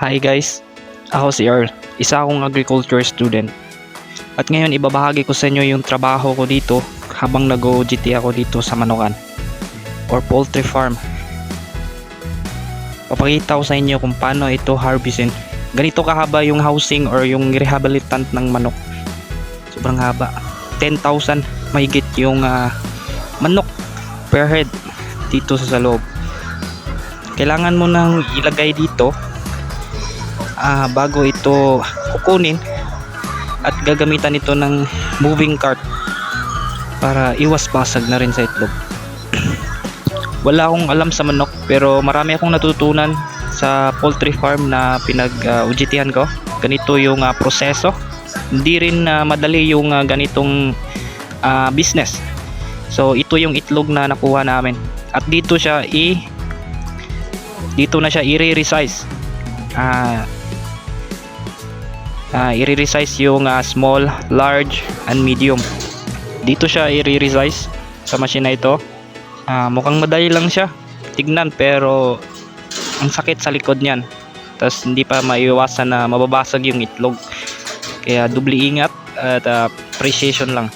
Hi guys, ako si Earl, isa akong agriculture student. At ngayon ibabahagi ko sa inyo yung trabaho ko dito habang nag-OGT ako dito sa Manukan or poultry farm. Papakita ko sa inyo kung paano ito harvestin. Ganito kahaba yung housing or yung rehabilitant ng manok. Sobrang haba. 10,000 mahigit yung ah, manok per head dito sa loob. Kailangan mo nang ilagay dito ah, bago ito kukunin at gagamitan ito ng moving cart para iwas basag na rin sa itlog. Wala akong alam sa manok pero marami akong natutunan sa poultry farm na pinag-ujitihan ko. Ganito yung ah, proseso. Hindi rin ah, madali yung ah, ganitong ah, business. So ito yung itlog na nakuha namin. At dito siya i dito na siya i-resize. Ah uh, i-resize yung ah, small, large, and medium. Dito siya i-resize sa machine na ito. Ah, mukhang madali lang siya tignan pero ang sakit sa likod niyan. Tapos hindi pa maiwasan na mababasag yung itlog. Kaya dubli ingat at ah, appreciation lang.